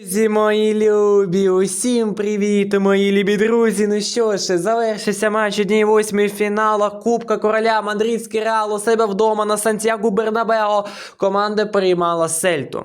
Друзі, мої любі, усім привіт, мої любі друзі. Ну що ж, завершився матч однієї восьмої фінала Кубка Короля Мадридський Реал у себе вдома на Сантьяго Бернабео. Команда приймала Сельту.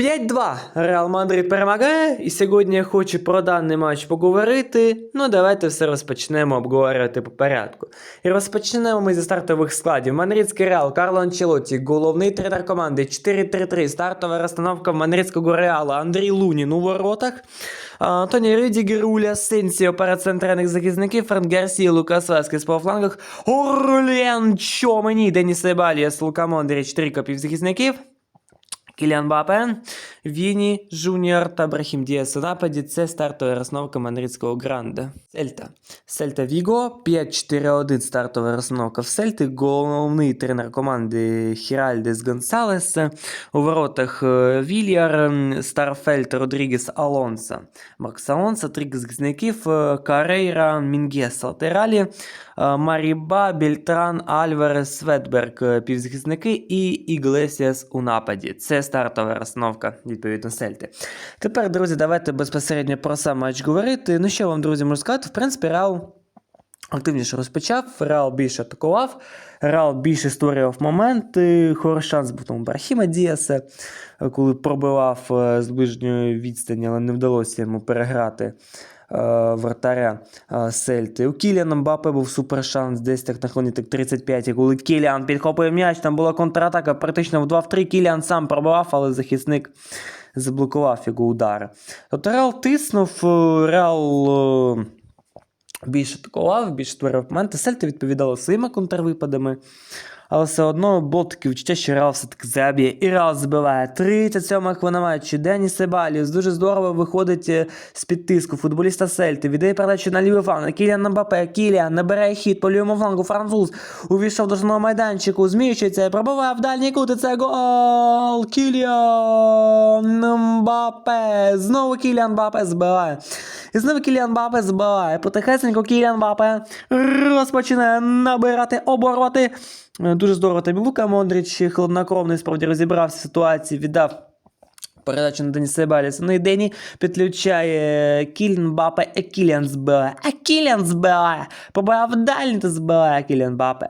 5-2 Реал Мадрид перемагає, і сьогодні я хочу про даний матч поговорити. Ну, давайте все розпочнемо обговорювати по порядку. І розпочнемо ми зі стартових складів. Мадридський Реал, Карло Анчелотті, головний тренер команди 4-3-3, стартова розстановка Мадридського Реала, Андрій Лунін у воротах. Тоні Рюдігер, Уля Сенсіо, перед центральних захисників, Франк Гарсія, Лукас Васкес по флангах, Орлен Чомені, Деніс Себаліас, Лука Мондріч, трійка півзахисників. Кіліан Бапе, Віні, Жуніор та Брахім Діас у нападі. Це стартова розновка мадридського гранда. Сельта. Сельта Віго, 5-4-1 стартова розновка в Сельти. Головний тренер команди Хіральдес Гонсалес. У воротах е, Вільяр, Старфельд, Родрігес, Алонсо. Маркс Алонсо, три захисників, е, Карейра, Мінгес, латералі. Е, Маріба, Більтран, Альварес, Светберг півзахисники і Іглесіас у нападі. Це стартова розстановка, відповідно, Сельти. Тепер, друзі, давайте безпосередньо про сам матч говорити. Ну що вам, друзі, можу сказати? В принципі, Реал активніше розпочав, Реал більше атакував, Реал більше створював моменти. Хороший шанс був тому Брахіма Діаса, коли пробивав е, з ближньої відстані, але не вдалося йому переграти вратаря е, Сельти. У Кіліана Мбапе був супер шанс, десь так на хвилині так 35, і коли Кіліан підхопив м'яч, там була контратака, практично в 2-3. Кіліан сам пробивав, але захисник заблокував його удари. Тобто Реал тиснув, е, Реал. е, більше атакував, більше створив моменти. Сельта відповідала своїми контрвипадами. Але все одно було таке відчуття, що Реал все-таки заб'є. І Реал забиває. 37 хвилина матчі. Деніс Себаліус дуже здорово виходить е, з-під тиску. Футболіста Сельти. Віддає передачу на лівий фланг. Кіліан Мбапе. Кіліан набирає хід по лівому флангу. Француз увійшов до жного майданчику. Зміщується і пробиває в дальній кут. І це гол. Кіліан Мбапе. Знову Кіліан Мбапе збиває. І знову Кіліан Мбапе збиває. Потихесенько Кіліан Мбапе розпочинає набирати обороти. Е, Дуже здорово тобі Лука Мондрич, хладнокровний, справді розібрався в ситуації, віддав передачу на Деніса Баліса. Ну і Дені підключає Кіліан Бапе, а Кіліан збиває, а Кіліан збиває. Побивав дальній та збиває Кіліан Бапе.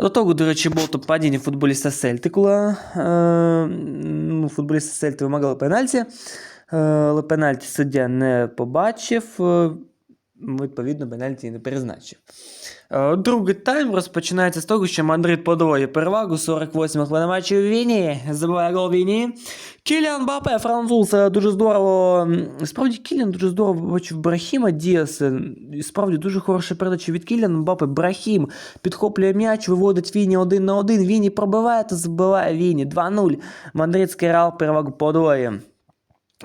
До того, до речі, було то падіння футболіста Сельтикула. е, ну, футболіста Сельти вимагали пенальті, е, але пенальті суддя не побачив, е, відповідно, пенальті не призначив. Е, Другий тайм розпочинається з того, що Мадрид подвоює перевагу 48 хвилин матчу Віні. Забиває гол Віні. Кіліан Бапе, француз, е, дуже здорово. Справді Кіліан дуже здорово бачив Брахіма Діаса. І Справді дуже хороша передача від Кіліана Бапе. Брахім підхоплює м'яч, виводить Віні один на один. Віні пробиває та забиває Віні. 2-0. Мадридський Реал перевагу подвоює.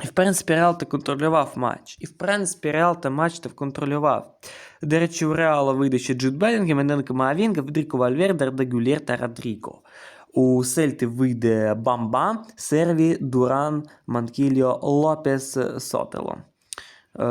І в принципі, Реал ти контролював матч. І в принципі, Реал та матч ти контролював. До речі, у Реала вийде ще Джуд Белінгем, Мененко Маавінга, Федеріко Вальвердер, Ардагюлєр та Родріго. У Сельти вийде Бамба, Серві, Дуран, Манкільо, Лопес, Сотело. Е,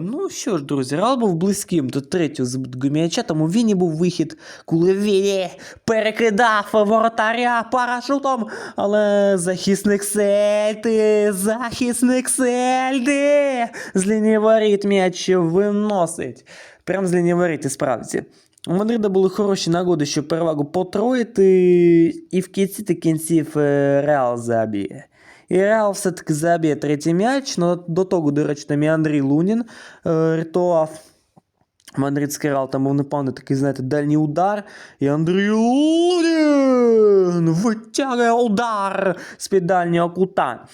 ну що ж, друзі, Реал був близьким до третього забитого м'яча, тому Віні був вихід, коли Віні перекидав воротаря парашутом, але захисник Сельти, захисник Сельти з лінії м'яч виносить. Прям з лінії і справді. У Мадрида були хороші нагоди, щоб перевагу потроїти, і в кінці та кінців е, Реал заб'є. І Реал все-таки заб'є третій м'яч, но до того, до речі, там і Андрій Лунін е, рятував Мадридський Реал, там був непевний такий, знаєте, дальній удар. І Андрій Лунін витягує удар з-під дальнього кута.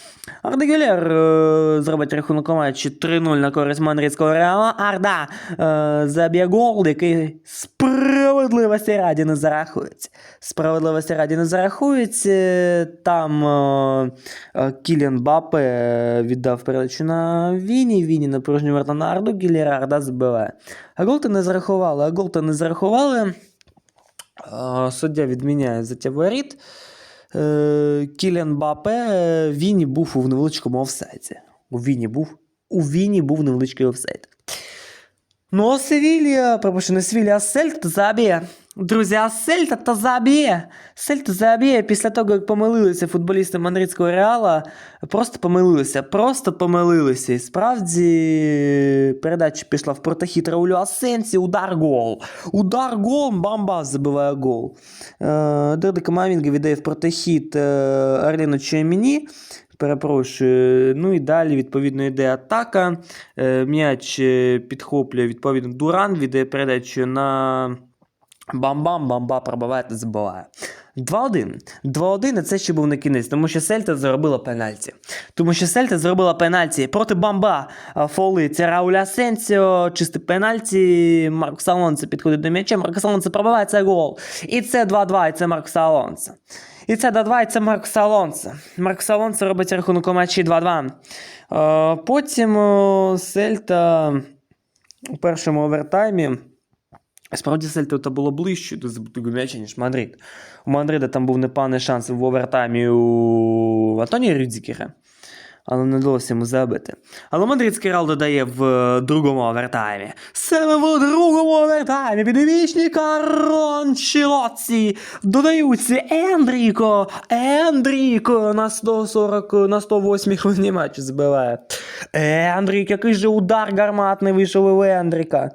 Арда Гюлєр е, зробить рахунок матчі 3-0 на користь Мадридського Реала. Арда е, заб'є гол, який справедливості раді не зарахується. Справедливості раді не зарахується. Там е, е, Кіліан Бапе віддав передачу на Віні. Віні на порожню варта на Арду, Гілєра Арда збиває. А гол то не зарахували, а гол то не зарахували. Суддя відміняє за воріт. Е, Кіліан Бапе, е, Віні був у невеличкому офсайді. У Віні був. У Віні був невеличкий офсайд. Ну, а Севілія, пробачте, не Севілія, а Сельт заб'є. Друзі, а Сельта та заб'є. Сельта заб'є після того, як помилилися футболісти Мадридського Реала. Просто помилилися, просто помилилися. І справді передача пішла в протохід Раулю Асенсі, удар гол. Удар гол, Бамба забиває гол. Е, Дерде Камамінга віддає в протохід е, Арліну Чеміні. Перепрошую. Ну і далі, відповідно, йде атака. Е, М'яч підхоплює, відповідно, Дуран, віддає передачу на. Бам-бам, бамба пробиває та забиває. 2-1. 2-1 і це ще був не кінець, тому що Сельта зробила пенальті. Тому що Сельта зробила пенальті проти бамба фоли. Це Рауля Сенсіо, чисте пенальті. Марк Салонце підходить до м'яча. Марк Салонце пробиває це гол. І це 2-2, і це Марк Салонце. І це 2-2, і це Марк Салонце. Марк Салонце робить рахунок у матчі 2-2. Е, Потім Сельта у першому овертаймі. Справді Сельта та було ближче до забутого м'яча, ніж Мадрид. У Мадрида там був непоганий шанс в овертаймі у Антонія Рюдзікера, але не вдалося йому забити. Але мадридський Реал додає в е, другому овертаймі. Саме в другому овертаймі підвічні Карончілоці додаються Ендріко, Ендріко на 140, на 108 хвилині матчу збиває. Ендрік, який же удар гарматний вийшов у Ендріка.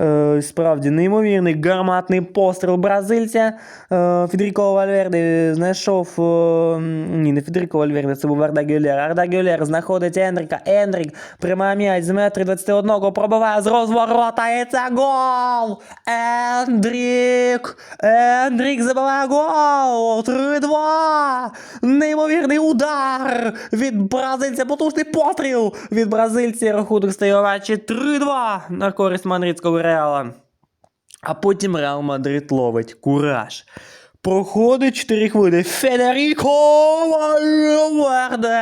Е, справді, неймовірний гарматний постріл бразильця. Е, Федеріко Вальверде знайшов. Е, ні, не Федеріко Вальверде, це був Арда Гюлер. Арда Гюлер знаходить Ендріка. Ендрік приймає м'яч з метри 21 пробиває з розворота. І це гол! Ендрік! Ендрік забиває гол! 3-2! Неймовірний удар від бразильця, потужний постріл від бразильця. Рахунок стає матчі 3-2 на користь мадридського Реала. А потім Реал Мадрид ловить кураж. Проходить 4 хвилини. Федеріко Вальверде!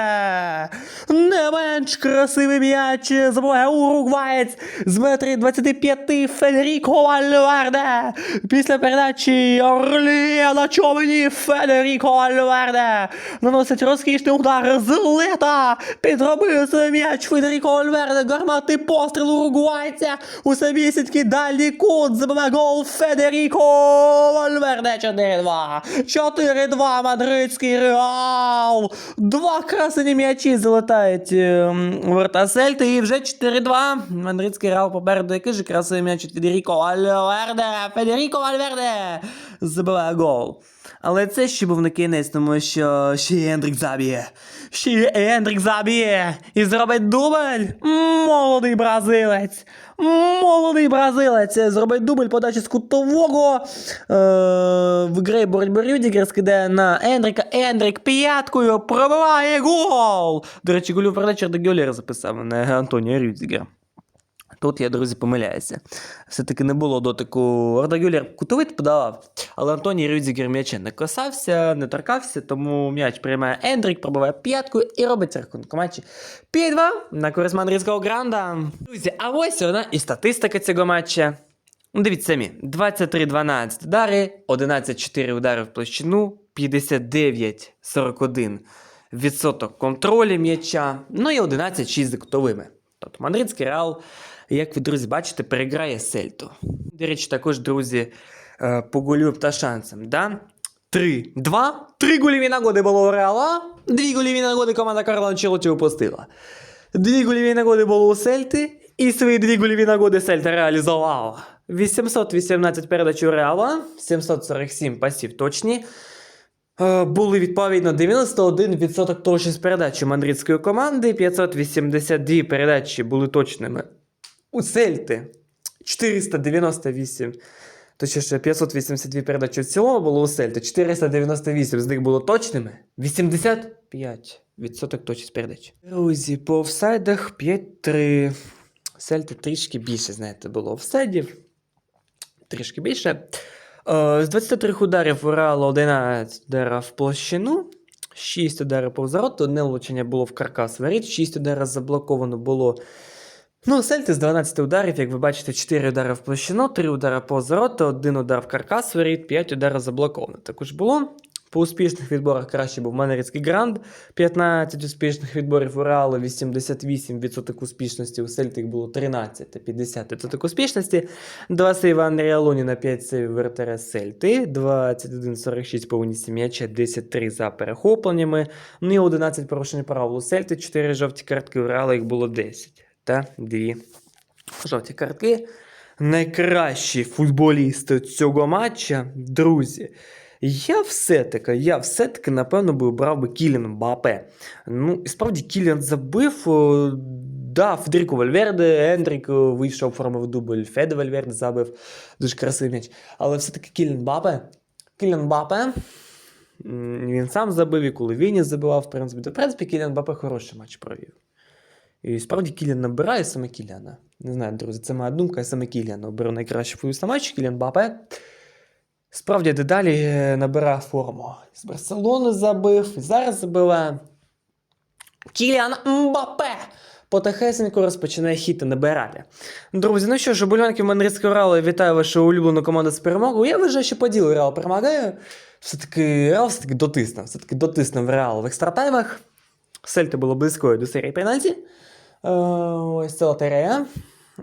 Не менш красивий м'яч забуває уругваєць з метрі 25 Федеріко Вальверде. Після передачі Орлія на човені Федеріко Вальверде. Наносить розкішний удар з лета. Підробив свій м'яч Федеріко Вальверде. Гарматний постріл уругвайця. У самісінький дальній кут забиває гол Федеріко Вальверде 4-2. 4-2 мадридський Реал. Два красені м'ячі залетають ем, у ворота Сельти і вже 4-2. Мадридський Реал попереду. Який же красивий м'яч від Федеріко Вальверде. Федеріко Вальверде забиває гол. Але це ще був не кінець, тому що ще Ендрік заб'є. Ще Ендрік заб'є. І зробить дубль. Молодий бразилець. Молодий бразилець. Зробить дубль подачі з кутового. Е, виграє боротьбу Рюдігер, скидає на Ендріка. Ендрік п'яткою пробиває гол. До речі, голів передачі до Гюлера записав, а не Антонія Рюдігера. Тут я, друзі, помиляюся. Все-таки не було дотику. Орда Гюлер кутовит подавав, але Антоній Рюдзігер м'яча не касався, не торкався, тому м'яч приймає Ендрік, пробиває п'яткою і робить рахунок матчі 5-2 на користь мадридського гранда. Друзі, а ось вона і статистика цього матча. Ну, Дивіться самі: 23-12 удари, 11-4 удари в площину, 59-41 відсоток контролю м'яча, ну і 11-6 за кутовими. Тобто мадридський реал, як ви, друзі, бачите, переграє Сельту. До речі, також, друзі, е, по голю та шансам. Да? 3-2. Три гольові нагоди було у Реала. Дві гольові нагоди команда Карла Анчелоті упустила. Дві гольові нагоди було у Сельти, і свої дві гольові нагоди Сельта реалізувала. 818 передач у Реала, 747 пасів точні. Е, Були відповідно 91% точність передач у команди, 582 передачі були точними у Сельти, 498, точніше 582 передачі в цілому було у Сельти, 498 з них було точними, 85% точність передач. Друзі, по офсайдах 5-3. Сельти трішки більше, знаєте, було офсайдів. Трішки більше. Е, З 23 ударів у Реала 11 ударів в площину, 6 ударів по взороту, одне влучення було в каркас воріт, 6 ударів заблоковано було. Ну, Сельти з 12 ударів, як ви бачите, 4 удари в площину, 3 удари по взороту, 1 удар в каркас воріт, 5 ударів заблоковано. Також було. По успішних відборах краще був Манерицький Гранд, 15 успішних відборів у Реалу, 88% успішності, у Сельтик було 13 та 50% успішності, 2 сейви Андрія Луніна, 5 сейвів вратаря Сельти, 21-46 по унісі м'яча, 10-3 за перехопленнями, ну і 11 порушень правил у Сельти, 4 жовті картки, у Реала їх було 10 та 2 жовті картки. Найкращі футболісти цього матча, друзі. Я все-таки, я все-таки, напевно, би обрав би Кілін Мбапе. Ну, і справді Кіліан забив. Да, Федеріко Вальверде, Ендрік вийшов, оформив дубль, Феде Вальверде забив. Дуже красивий м'яч. Але все-таки Кілін Мбапе. Кілін Мбапе. м, Він сам забив, і коли він забивав, в принципі. В принципі, Кіліан Мбапе хороший матч провів. І справді Кіліан набирає саме Кіліана. Не знаю, друзі, це моя думка, я саме Кіліана оберу найкращий футболіст на Кіліан Бапе. Справді дедалі е, набирає форму. З Барселони забив, і зараз забиває. Кіліан Мбапе! Потихесенько розпочинає хіти набирати. Друзі, ну що ж, оболянки Мандрицького Реалу, вітаю вашу улюблену команду з перемогою. Я вважаю, що по ділу Реал перемагає. Все-таки Реал все-таки дотиснув. Все-таки дотиснув Реал в екстратаймах. Сельта було близькою до серії пенальті. Е, Ось це лотерея.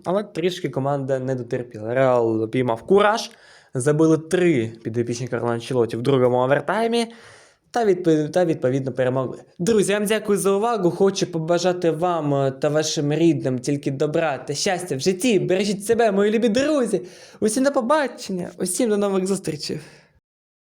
Але трішки команда не дотерпіла. Реал піймав кураж. Забили три підопічні Карла Анчелоті в другому овертаймі. Та, відпо- та відповідно перемогли. Друзі, вам дякую за увагу. Хочу побажати вам та вашим рідним тільки добра та щастя в житті. Бережіть себе, мої любі друзі. Усім до побачення, усім до нових зустрічей.